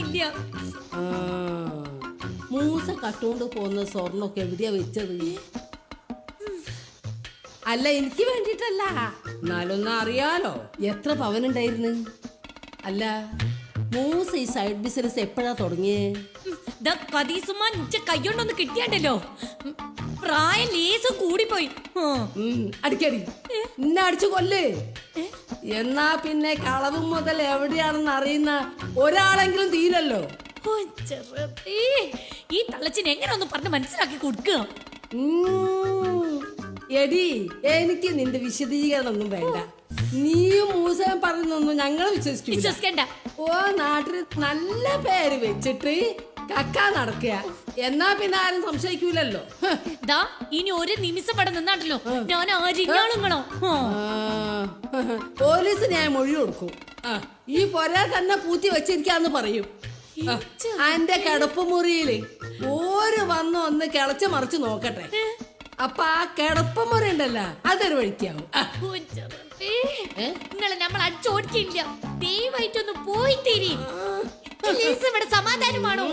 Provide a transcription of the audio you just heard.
ഇല്ല. മൂസ കട്ടുകൊണ്ട് പോകുന്ന സ്വർണൊക്കെ എവിടെയാ വെച്ചത്? അല്ല എനിക്ക് വേണ്ടിട്ടല്ല എന്നാലൊന്നും അറിയാലോ. എത്ര പവനുണ്ടായിരുന്നു? അല്ല മൂസ ഈ സൈഡ് ബിസിനസ് എപ്പോഴാ തുടങ്ങിയേ? കദീസുമാൻ ഉച്ച കയ്യോണ്ടൊന്ന് കിട്ടിയാണ്ടല്ലോ. പ്രായം ലേസും കൂടിപ്പോയി. അടിക്കടി. എന്നെ അടിച്ചു കൊല്ല്. എന്നാ പിന്നെ കളവും മുതൽ എവിടെയാണെന്ന് അറിയുന്ന ഒരാളെങ്കിലും തീരല്ലോ. ഈ തള്ളച്ചിന് എങ്ങനെ ഒന്ന് പറഞ്ഞ് മനസ്സിലാക്കി കൊടുക്കുക. എടി എനിക്ക് നിന്റെ വിശദീകരണം ഒന്നും വേണ്ട. നീയും മൂസയും പറയുന്നൊന്നും ഞങ്ങൾ വിശ്വസിക്കില്ല വിശ്വസിക്കണ്ട. ഓ നാട്ടിൽ നല്ല പേര് വെച്ചിട്ട് കക്ക നടക്കുക. എന്നാ പിന്നെ ആരും സംശയിക്കൂലല്ലോ. ഇനി ഒരു നിമിഷം പടം നിന്നാണ്ടല്ലോ. ഞാൻ ആരിഞ്ഞാളുങ്ങളോ പോലീസ് ഞാൻ മൊഴി കൊടുക്കും. ആ, ഈ പൊര തന്നെ പൂത്തി വെച്ചിരിക്കാന്ന് പറയും. ആ, അന്റെ കിടപ്പുമുറിയിൽ ഓര് വന്ന് ഒന്ന് കിളച്ച് മറിച്ച് നോക്കട്ടെ. അപ്പൊ ആ കിടപ്പുമുറി ഉണ്ടല്ലോ അതൊരു വഴിക്കാവും. ആ. ഏ? നിങ്ങളെ നമ്മൾ അടിച്ചോടിക്കില്ല ദയവായിട്ടൊന്ന് പോയി തീരി. ഇവിടെ സമാധാനമാണോ?